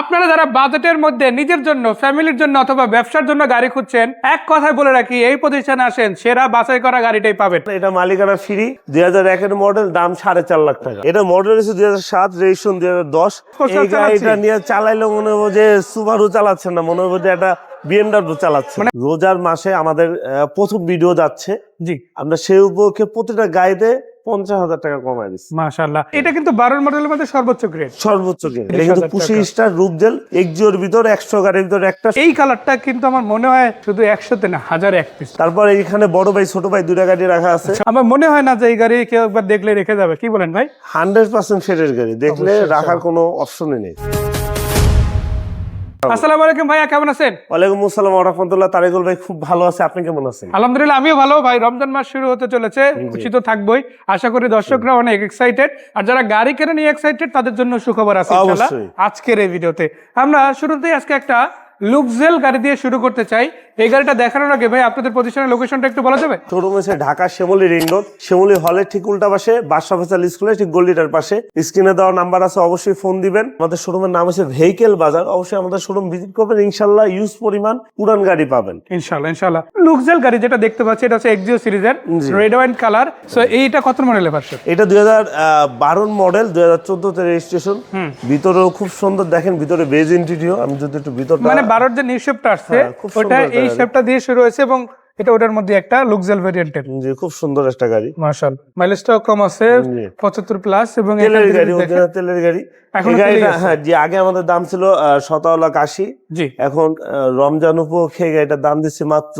আপনারা যারা বাজেটের মধ্যে নিজের জন্য ফ্যামিলির জন্য অথবা ব্যবসার জন্য গাড়ি খুঁজছেন এক কথায় বলে রাখি এই প্রতিষ্ঠানে আসেন সেরা বাছাই করা গাড়িটাই পাবেন। এটা মালিকানা ফ্রি দুই হাজার একের মডেল দাম সাড়ে চার লাখ টাকা। এটা মডেল হচ্ছে দুই হাজার সাত রেজিস্ট্রেশন দুই হাজার দশ। এটা এই গাড়িটা নিয়ে চালাইলে মনে হবে যে সুবারু চালাচ্ছেন না মনে হবে যে একটা বিএমডাব্লিউ চালাচ্ছে। মানে রোজার মাসে আমাদের প্রথম ভিডিও যাচ্ছে। জি। আমরা সেই উপলক্ষে প্রতিটা গাড়িতে পঞ্চাশ হাজার টাকা দিচ্ছি। মাশাল্লাহ এটা কিন্তু বারোর মডেলের মধ্যে সর্বোচ্চ গ্রেড সর্বোচ্চ গেম এটা কিন্তু 30,000 পুশি স্টার রূপজেল ভিতর একশো গাড়ির ভিতর একটা এই কালারটা কিন্তু আমার মনে হয় শুধু একশোতে না হাজার এক পিস তারপর এইখানে বড় ভাই ছোট ভাই দুটা গাড়ি রাখা আছে। আমার মনে হয় না যে এই গাড়ি কেউ একবার দেখলে রেখে যাবে। কি বলেন ভাই? হান্ড্রেড পার্সেন্ট ফেটের গাড়ি। দেখলে রাখার কোনো অপশনই নেই। আসসালামু আলাইকুম ভাইয়া কেমন আছেন? ওয়ালাইকুম আসসালাম রাহমাতুল্লাহ তারিকুল ভাই খুব ভালো আছে আপনি কেমন আছেন? আলহামদুলিল্লাহ আমিও ভালো। ভাই রমজান মাস শুরু হতে চলেছে খুশি তো থাকবোই। আশা করি দর্শকরা অনেক এক্সাইটেড আর যারা গাড়ি কেনে নিয়ে এক্সাইটেড তাদের জন্য সুখবর আছে। আজকের এই ভিডিওতে। আমরা শুরুতেই আজকে একটা লুকজেল গাড়ি দিয়ে শুরু করতে চাই। এই গাড়িটা দেখানোর আগে ভাই আপনাদের প্রতিষ্ঠানের লোকেশনটা একটু বলা যাবে? শোরুম হচ্ছে ঢাকা শ্যামলী রিং রোড শ্যামলী হলের ঠিক উল্টা পাশে বাদশা ফেসাল স্কুলের ঠিক গল্লিটার পাশে। স্ক্রিনে দেওয়া নাম্বার আছে অবশ্যই ফোন দিবেন। আমাদের শোরুমের নাম হচ্ছে ভেহিকেল বাজার অবশ্যই আমাদের শোরুম ভিজিট করবেন ইনশাল্লাহ ইউজ পরিমাণ পুরান গাড়ি পাবেন। ইনশাল্লাহ ইনশাল্লাহ লুকজেল গাড়ি যেটা দেখতে পাচ্ছি এটা হচ্ছে এক্সিও সিরিজের রেড ওয়াইন কালার সো এইটা কত মডেলের ভার্সন এটা দুই হাজার বারোর মডেল দুই হাজার চোদ্দতে রেজিস্ট্রেশন ভিতরেও খুব সুন্দর দেখেন ভিতরে বেজ ইন্টিরিও আমি যদি একটু ভিতরটা মানে বারোর যে নিউ শেপটা আসছে হ্যাঁ, ওটা এই শেপটা দিয়ে শুরু হয়েছে এবং এটা ওটার মধ্যে একটা লুকজেল ভেরিয়েন্টের জি খুব সুন্দর একটা গাড়ি। মার্শাল মাইলেজটাও কম আছে জি। পঁচাত্তর প্লাস এবং তেলের গাড়ি তেলের গাড়ি। এখনও গাড়িটা হ্যাঁ যে আগে আমাদের দাম ছিল সতেরো লাখ আশি। জি। এখন রমজান উপলক্ষে গাড়িটার দাম দিচ্ছে মাত্র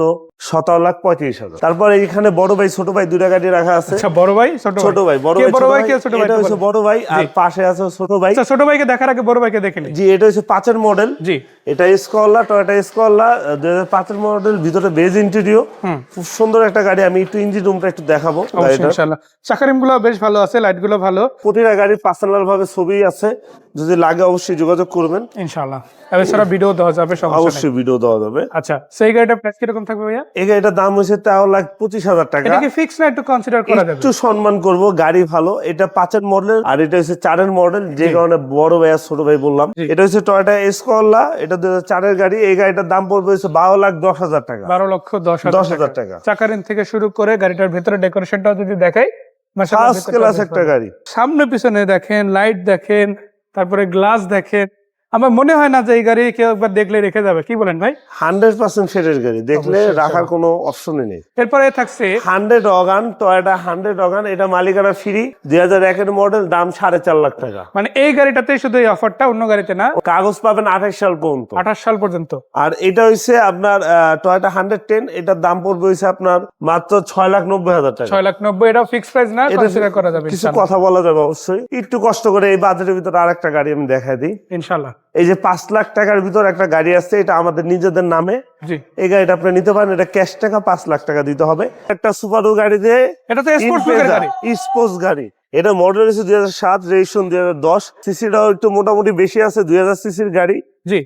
সতেরো লাখ পঁয়ত্রিশ হাজার। তারপর এইখানে বড় ভাই ছোট ভাই দুটা গাড়ি রাখা আছে। আচ্ছা বড় ভাই ছোট ছোট ভাই বড় ভাই বড় ভাই ভাই? কে ছোট ভাই? এটা হচ্ছে বড় ভাই আর পাশে আছে ছোট ভাই। আচ্ছা ছোট ভাইকে দেখার আগে বড় ভাইকে দেখে জি এটা হচ্ছে পাঁচের মডেল জি। এটা স্কলা টয়টা স্কলা দুই হাজার পাঁচের মডেল ভিতরে বেজ ইন্টেরিও। খুব সুন্দর একটা গাড়ি আমি একটু ইঞ্জিন রুমটা একটু দেখাবো ইনশাআল্লাহ। চাকারিমগুলো বেশ ভালো আছে লাইটগুলো ভালো। প্রতিটা গাড়ির পার্সোনাল ভাবে ছবি আছে। যদি লাগে অবশ্যই যোগাযোগ করবেন। ইনশাআল্লাহ। এছাড়া ভিডিও দেওয়া যাবে অবশ্যই ভিডিও দেওয়া যাবে। আচ্ছা সেই গাড়িটা প্রাইস কীরকম থাকবে ভাইয়া? এই গাড়িটার দাম হয়েছে তেরো লাখ পঁচিশ হাজার টাকা। এটা কি ফিক্স না একটু কনসিডার করা যাবে? একটু সম্মান করব গাড়ি ভালো। এটা পাঁচের মডেল আর এটা হচ্ছে চারের মডেল যে কারণে বড় ভাই আর ছোট ভাই বললাম। এটা হচ্ছে টয়টা এসকলা এটা দু চারের গাড়ি। এই গাড়িটার দাম পড়বে হচ্ছে বারো লাখ দশ হাজার টাকা। বারো লক্ষ দশ হাজার টাকা। চাকারিন থেকে শুরু করে গাড়িটার ভেতরে ডেকোরেশনটাও যদি দেখাই ক্লাস একটা গাড়ি। সামনে পিছনে দেখেন লাইট দেখেন তারপরে গ্লাস দেখেন। আমার মনে হয় না যে এই গাড়ি কেউ একবার দেখলে রেখে যাবে। কি বলেন ভাই? হান্ড্রেড পার্সেন্ট ফেটের গাড়ি। দেখলে রাখার কোনো অপশনই নেই। এরপরে থাকছে হান্ড্রেড অগান টয়টা হান্ড্রেড অগান এটা মালিকানা ফ্রি দুই হাজার একের মডেল দাম সাড়ে চার লাখ টাকা। মানে এই গাড়িটাতে শুধু এই অফারটা অন্য গাড়িতে না? কাগজ পাবেন আঠাশ সাল পর্যন্ত। আঠাশ সাল পর্যন্ত। আর এটা হচ্ছে আপনার টয়টা হান্ড্রেড টেন এটার দাম পড়বে হচ্ছে আপনার মাত্র ছয় লাখ নব্বই হাজার টাকা। ছয় লাখ নব্বই এটা ফিক্স প্রাইস না? এটা করা যাবে কিছু কথা বলা যাবে অবশ্যই। একটু কষ্ট করে এই বাজেটের ভিতরে আরেকটা গাড়ি আমি দেখাই দিই। ইনশাল্লাহ। এই যে পাঁচ লাখ টাকার ভিতর একটা গাড়ি আছে এটা আমাদের নিজেদের নামে। এই গাড়িটা আপনি নিতে পারেন এটা ক্যাশ টাকা পাঁচ লাখ টাকা দিতে হবে। একটা সুপারু দিয়ে এটা তো স্পোর্টস গাড়ি। স্পোর্টস গাড়ি। এটা মডেল হচ্ছে দুই হাজার সাত রেজিস্ট্রেশন দুই হাজার দশ। সিসিটাও একটু মোটামুটি বেশি আছে দুই হাজার সিসির গাড়ি।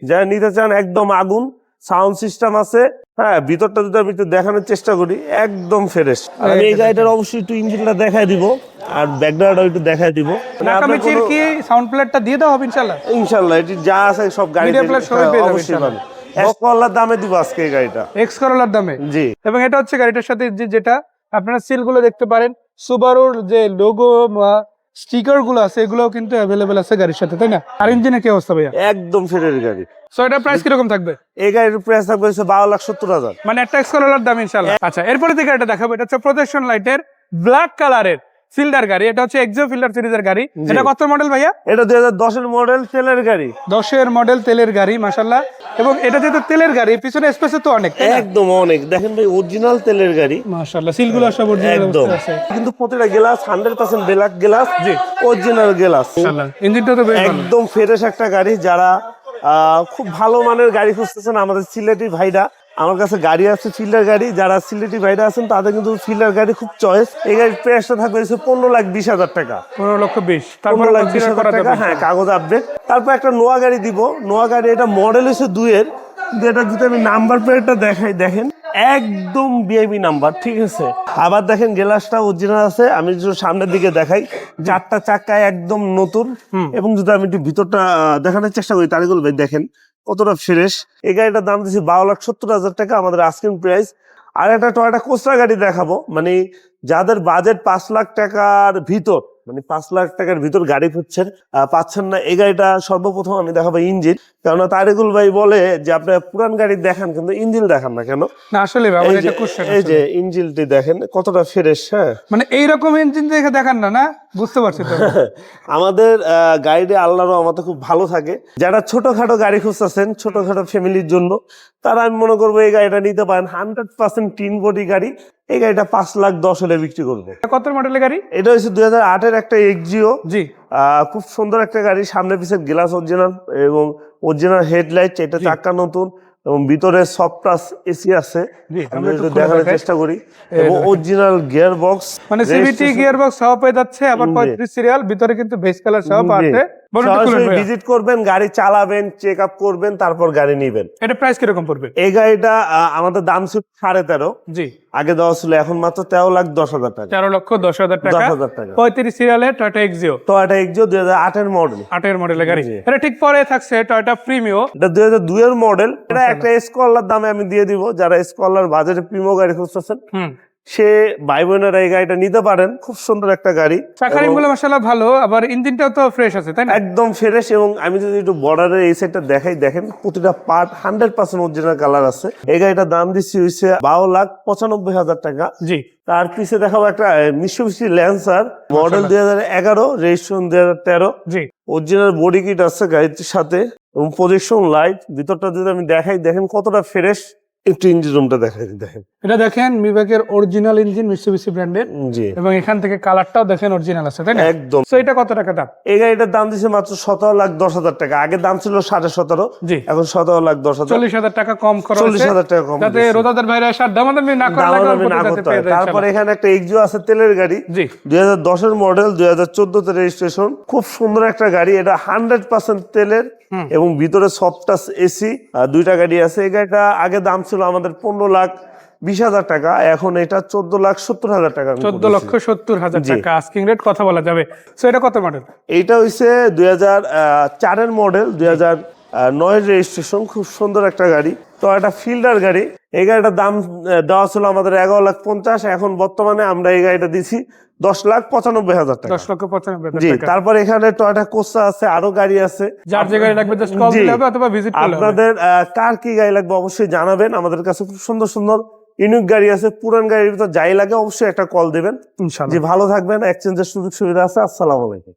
যারা নিতে চান একদম আগুন সাউন্ড সিস্টেম আছে। হ্যাঁ ভিতরটা যদি আমি একটু দেখানোর চেষ্টা করি একদম ফ্রেশ। আর আমি এই গাড়িটার অবশ্যই একটু ইঞ্জিনটা দেখাই দিব আর ব্যাকগ্রাউন্ডটাও একটু দেখাই দিব। মানে আপনার নাকামিচির কি সাউন্ড প্লেটটা দিয়ে দেওয়া হবে ইনশাল্লাহ ইনশাল্লাহ এটি যা আছে সব গাড়ি যাবে অবশ্যই। পাবেন। একশো দামে দিব আজকে এই গাড়িটা। এক্স করোলার দামে? জি। এবং এটা হচ্ছে গাড়িটার সাথে যে যেটা আপনারা সিলগুলো দেখতে পারেন। সুবারুর যে লোগো স্টিকারগুলো আছে এগুলোও কিন্তু অ্যাভেলেবেল আছে গাড়ির সাথে তাই না? আর ইঞ্জিনের কি অবস্থা ভাইয়া? একদম ফেরের গাড়ি। সো এটা প্রাইস কীরকম থাকবে? এই গাড়ির প্রাইস থাকবে হচ্ছে বারো লাখ সত্তর হাজার। মানে একটা এক্সকলার দাম ইনশাল্লাহ আচ্ছা এরপরে থেকে এটা দেখাবো এটা হচ্ছে প্রোটেকশন লাইটের ব্ল্যাক কালারের ফিল্ডার গাড়ি এটা হচ্ছে এক্সো ফিল্ডার সিরিজের গাড়ি। এটা কত মডেল ভাইয়া? এটা দুই হাজার দশের মডেল তেলের গাড়ি। দশের মডেল তেলের গাড়ি মাসাল্লাহ এবং এটা যেহেতু তেলের গাড়ি পিছনে স্পেসে তো অনেক একদম অনেক। দেখেন ভাই অরিজিনাল তেলের গাড়ি। মাসাল্লাহ সিলগুলো সব original একদম। আছে। কিন্তু প্রতিটা glass hundred percent black glass জি। অরিজিনাল গ্লাস ইঞ্জিনটা তো একদম ফ্রেশ একটা গাড়ি যারা আহ, খুব ভালো মানের গাড়ি খুঁজতেছেন আমাদের সিলেটি ভাইরা। আমার কাছে গাড়ি আছে ফিল্ডার গাড়ি। যারা সিলেটি ভাইরা আছেন তাদের কিন্তু ফিল্ডার গাড়ি খুব চয়েস এই গাড়ির প্রাইসটা থাকবে হচ্ছে পনেরো লাখ বিশ হাজার টাকা। পনেরো লক্ষ বিশ। পনেরো লাখ বিশ হাজার টাকা হ্যাঁ কাগজ আপডেট তারপর একটা নোয়া গাড়ি দিব। নোয়া গাড়ি এটা মডেল হচ্ছে কিন্তু এটা যদি আমি নাম্বার প্লেটটা দেখাই দেখেন। একদম বিআইবি নাম্বার ঠিক আছে? আবার দেখেন গ্লাসটা অরিজিনাল আছে। আমি যদি সামনের দিকে দেখাই। চারটা চাকা একদম নতুন। এবং যদি আমি একটু ভিতরটা দেখানোর চেষ্টা করি তারিকুল ভাই দেখেন। কতটা ফ্রেশ? এই গাড়িটার দাম দিচ্ছি বারো লাখ সত্তর হাজার টাকা, আমাদের আস্কিং প্রাইস আর একটা টয়টা কোচরা গাড়ি দেখাবো মানে যাদের বাজেট পাঁচ লাখ টাকার ভিতর। মানে পাঁচ লাখ টাকার ভিতর গাড়ি খুঁজছেন পাচ্ছেন না। এই গাড়িটা সর্বপ্রথম আমি দেখাবো ইঞ্জিন। কেননা তারিকুল ভাই বলে যে আপনি পুরান গাড়ি দেখান কিন্তু ইঞ্জিন দেখান না কেন? না আসলে এই যে ইঞ্জিনটি দেখেন কতটা ফ্রেশ হ্যাঁ? মানে এইরকম ইঞ্জিন দেখে দেখান না না? বুঝতে পারছি তো। আমাদের গাইডে আল্লাহরও আমাদের খুব ভালো থাকে। যারা ছোটখাটো গাড়ি খুঁজতেছেন ছোটখাটো ফ্যামিলির জন্য তারা আমি মনে করব এই গাড়িটা নিতে পারেন। হান্ড্রেড পার্সেন্ট তিন বডি গাড়ি। এই গাড়িটা পাঁচ লাখ দশ হলে বিক্রি করব। কত মডেলের গাড়ি? এটা হচ্ছে দুই হাজার আটের একটা এক্সিও জি। খুব সুন্দর একটা গাড়ি সামনে পিছের গ্লাস অরিজিনাল এবং অরিজিনাল হেডলাইট এটা জি। চাক্কা নতুন এবং ভিতরে সফট টাচ এসি আছে। আমি একটু দেখানোর চেষ্টা করি। এবং অরিজিনাল গিয়ার বক্স মানে সিভিটি গিয়ার বক্স সহ পেয়ে যাচ্ছে আবার জি। পঁয়ত্রিশ সিরিয়াল ভিতরে কিন্তু বেস কালার সহ জি। ভিজিট করবেন গাড়ি চালাবেন চেক আপ করবেন তারপর গাড়ি নিবেন। এটা প্রাইস কীরকম পড়বে? এই গাড়িটা আমাদের দাম ছিল সাড়ে তেরো। জি। আগে দেওয়া ছিল এখন মাত্র তেরো লাখ দশ হাজার টাকা। তেরো লক্ষ দশ হাজার দশ হাজার টাকা। পঁয়ত্রিশ সিরিয়ালের টয়টা এক্সিও এটা এক্সিও দুই হাজার আটের মডেল আটের মডেলের গাড়ি। এটা ঠিক পরে থাকছে টয়টা প্রিমিও এটা দুই হাজার দুইয়ের মডেল এটা একটা স্কলার দামে আমি দিয়ে দিব। যারা স্কলার বাজারে প্রিমো গাড়ি খুঁজতেছেন সে ভাই বোনেরা এই গাড়িটা নিতে পারেন। খুব সুন্দর একটা গাড়ি। গুলো মাসাল্লাহ ভালো আবার ইঞ্জিনটাও তো ফ্রেশ আছে তাই না? একদম ফ্রেশ এবং আমি যদি একটু বর্ডারের এই সাইডটা দেখাই দেখেন প্রতিটা part hundred percent original colour আছে। এই গাড়িটার দাম দিচ্ছি হচ্ছে বারো লাখ পঁচানব্বই হাজার টাকা। জি। তার পিছে দেখাবো একটা মিশুবিশি ল্যান্সার মডেল দুই হাজার এগারো রেজিস্ট্রেশন দুই হাজার তেরো। জি। অরিজিনাল বডি কিট আছে গাড়িটির সাথে এবং প্রজেকশন লাইট ভিতরটা যদি আমি দেখাই দেখেন কতটা ফ্রেশ একটু ইঞ্জিন রুমটা দেখাই দেখেন। এটা দেখেন মিবাকের অরিজিনাল ইঞ্জিন মিসুবিসি ব্র্যান্ডের জি। এবং এখান থেকে কালারটাও দেখেন অরিজিনাল আছে তাই না? একদম। তো এটা কত টাকা দাম? এই গাড়িটার দাম দিচ্ছে মাত্র সতেরো লাখ দশ হাজার টাকা। আগে দাম ছিল সাড়ে সতেরো জি। এখন সতেরো লাখ দশ হাজার। চল্লিশ হাজার টাকা কম খরচ চল্লিশ হাজার টাকা কম যাতে। রোজাদার ভাইরা সার দামাদামি না করা লাগে দামাদামি অল্পতে না করতে হয়। যায় এখানে একটা এক্সিও আছে তেলের গাড়ি। জি। দুই হাজার দশের মডেল দুই হাজার চোদ্দতে রেজিস্ট্রেশন খুব সুন্দর একটা গাড়ি। এটা হান্ড্রেড পার্সেন্ট তেলের এবং ভিতরে সফটাস এসি দুইটা গাড়ি আছে। এই গাড়িটা আগে দাম ছিল আমাদের পনেরো লাখ বিশ হাজার টাকা এখন এটা চোদ্দ লাখ সত্তর হাজার টাকা চোদ্দ লক্ষ সত্তর হাজার টাকা। আস্কিং রেট কথা বলা যাবে। তো এটা কত মডেল এইটা হইছে দুই হাজার চারের মডেল দুই হাজার নয়ের রেজিস্ট্রেশন খুব সুন্দর একটা গাড়ি। তো একটা ফিল্ডার গাড়ি এই গাড়িটার দাম দেওয়া ছিল আমাদের এগারো লাখ পঞ্চাশ এখন বর্তমানে আমরা এই গাড়িটা দিছি দশ লাখ পঁচানব্বই হাজার টাকা। দশ লক্ষ পঁচানব্বই জি তারপর এখানে টয়টা কোস্টা আছে আরও গাড়ি আছে। যার যে গাড়ি লাগবে জাস্ট কল জি। দিলে হবে অথবা ভিজিট করলে আপনাদের কার কি গাড়ি লাগবে অবশ্যই জানাবেন। আমাদের কাছে খুব সুন্দর সুন্দর ইউনিক গাড়ি আছে পুরান গাড়ির ভিতর যাই লাগে অবশ্যই একটা কল দিবেন। ইনশাআল্লাহ যে ভালো থাকবেন এক্সচেঞ্জের সুযোগ সুবিধা আছে আসসালামু আলাইকুম।